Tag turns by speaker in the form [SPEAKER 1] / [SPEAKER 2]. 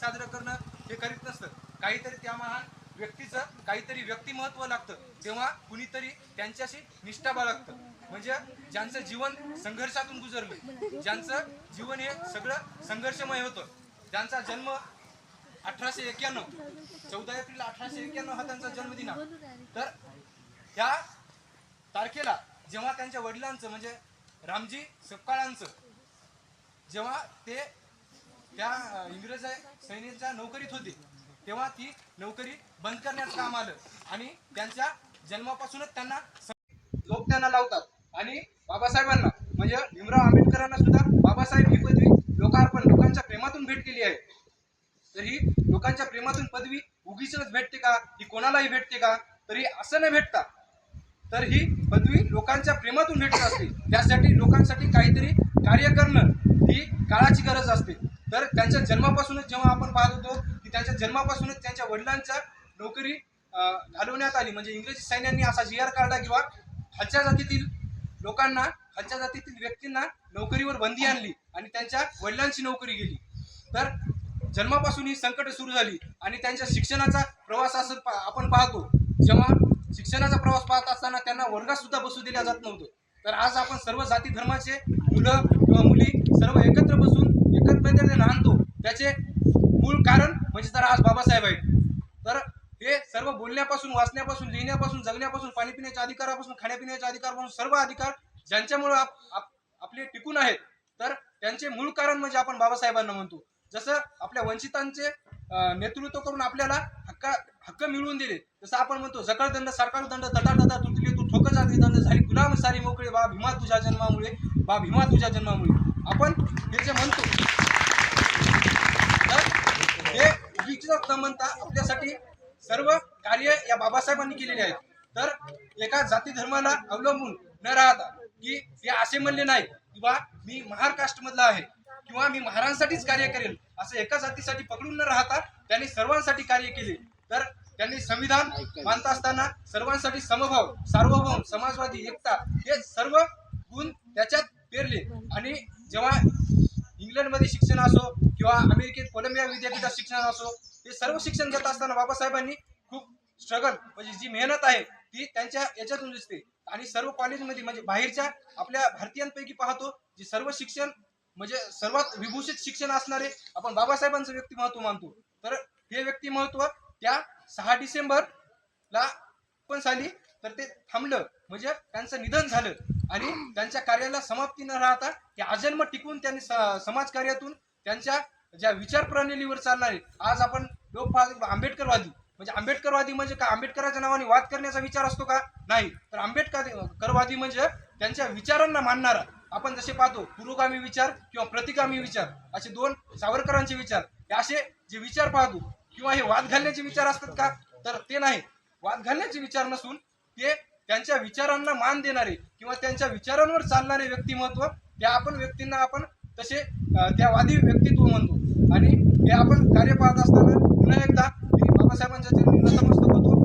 [SPEAKER 1] साजरं करणं हे करीत नसतं. काहीतरी त्या महान व्यक्तीचं काहीतरी व्यक्तिमत्व लागतं. तेव्हा कुणीतरी त्यांच्याशी निष्ठा बाळगतं. म्हणजे ज्यांचं जीवन संघर्षातून गुजरलं ज्यांचं जीवन हे सगळं संघर्षमय होतं. ज्यांचा जन्म अठराशे एक्क्याण्णव चौदा एप्रिल अठराशे एक्क्याण्णव हा त्यांचा जन्मदिन तर त्या तारखेला जेव्हा त्यांच्या वडिलांचं म्हणजे रामजी सपकाळांचं जेव्हा ते त्या इंग्रज सैनिकच्या नोकरीत होते. तेव्हा ती नोकरी बंद करण्याचं काम आलं. आणि त्यांच्या जन्मापासूनच त्यांना लोक त्यांना लावतात. आणि बाबासाहेबांना म्हणजे भीमराव आंबेडकरांना सुद्धा बाबासाहेब ही पदवी लोकार्पण लोकांच्या प्रेमातून भेट केली आहे. तर ही लोकांच्या प्रेमातून पदवी उगीच भेटते का? ही कोणालाही भेटते का? तरी असं नाही भेटता तर ही पदवी लोकांच्या प्रेमातून भेटत असते. त्यासाठी लोकांसाठी काहीतरी कार्य करणं ही काळाची गरज असते. तर त्यांच्या जन्मापासूनच जेव्हा आपण पाहत होतो की त्यांच्या जन्मापासूनच त्यांच्या वडिलांच्या नोकरी घालवण्यात आली. म्हणजे इंग्रजी सैन्यांनी असा जी आर काढला किंवा खालच्या जातीतील लोकांना खालच्या जातीतील व्यक्तींना नोकरीवर बंदी आणली आणि त्यांच्या वडिलांची नोकरी गेली. तर जन्मापासून ही संकट सुरू झाली आणि त्यांच्या शिक्षणाचा प्रवास असं आपण पाहतो. जेव्हा शिक्षणाचा प्रवास पाहत असताना त्यांना वर्गात सुद्धा बसू दिल्या जात नव्हतं तर आज आपण सर्व जाती धर्माचे मुलं किंवा मुली सर्व एकत्र बसून एकत्र याचे त्याचे मूळ कारण म्हणजे तर आज बाबासाहेब आहेत. तर हे सर्व बोलण्यापासून वाचण्यापासून लिहिण्यापासून जगण्यापासून पाणी पिण्याच्या अधिकारापासून खाण्यापिण्याच्या अधिकारापासून सर्व अधिकार ज्यांच्यामुळे आप, आप, आपले टिकून आहेत. तर त्यांचे मूळ कारण म्हणजे आपण बाबासाहेबांना म्हणतो. जसं आपल्या वंचितांचे नेतृत्व करून आपल्याला हक्क हक्क मिळवून दिले. जसं आपण म्हणतो जकळदंड सरकार दंड तटा तुटली तू ठोक जाती दंड झाली गुलाम सारी मोकळे बा भीमा तुझ्या जन्मामुळे बा भीमा तुझ्या जन्मामुळे. आपण हे जे म्हणतो हे उगीच न म्हणता आपल्यासाठी सर्व कार्य या बाबासाहेबांनी केलेले आहेत. तर एका जाती धर्माला अवलंबून न राहता की हे असे म्हणले नाही किंवा मी महाराष्ट्र मधला आहे किंवा मी महारांसाठीच कार्य करेल असं एका जातीसाठी पकडून न राहता त्यांनी सर्वांसाठी कार्य केले. तर त्यांनी संविधान मानत असताना सर्वांसाठी समभाव सार्वभौम समाजवादी एकता हे सर्व गुण त्याच्यात पेरले. आणि जेव्हा इंग्लंडमध्ये शिक्षण असो किंवा अमेरिकेत कोलंबिया विद्यापीठात शिक्षण असो हे सर्व शिक्षण घेत असताना बाबासाहेबांनी खूप स्ट्रगल म्हणजे जी मेहनत आहे ती त्यांच्या याच्यातून दिसते. आणि सर्व कॉलेजमध्ये म्हणजे बाहेरच्या आपल्या भारतीयांपैकी पाहतो जे सर्व शिक्षण म्हणजे सर्वात विभूषित शिक्षण असणारे आपण बाबासाहेबांचं व्यक्तिमत्व मानतो. तर हे व्यक्तिमत्व त्या सहा डिसेंबरला पण साली तर ते थांबलं म्हणजे त्यांचं निधन झालं. आणि त्यांच्या कार्याला समाप्ती न राहता हे आजन्म टिकून त्यांनी स- समाजकार्यातून त्यांच्या ज्या विचार प्रणालीवर चालणारे आज आपण लोक आंबेडकरवादी. म्हणजे आंबेडकरवादी म्हणजे का? आंबेडकराच्या नावाने वाद करण्याचा विचार असतो का? नाही. तर आंबेडकर करवादी म्हणजे त्यांच्या विचारांना मानणारा. आपण जसे पाहतो पुरोगामी विचार किंवा प्रतिगामी विचार असे दोन सावरकरांचे विचार. हे असे जे विचार पाहतो किंवा हे वाद घालण्याचे विचार असतात का? तर ते नाही. वाद घालण्याचे विचार नसून ते त्यांच्या विचारांना मान देणारे किंवा त्यांच्या विचारांवर चालणारे व्यक्तिमत्व त्या आपण व्यक्तींना आपण तसे त्या वादी व्यक्तित्व म्हणतो. आणि हे आपण कार्य पाहत असताना पुन्हा एकदा बाबासाहेबांच्या नतमस्तक होतो.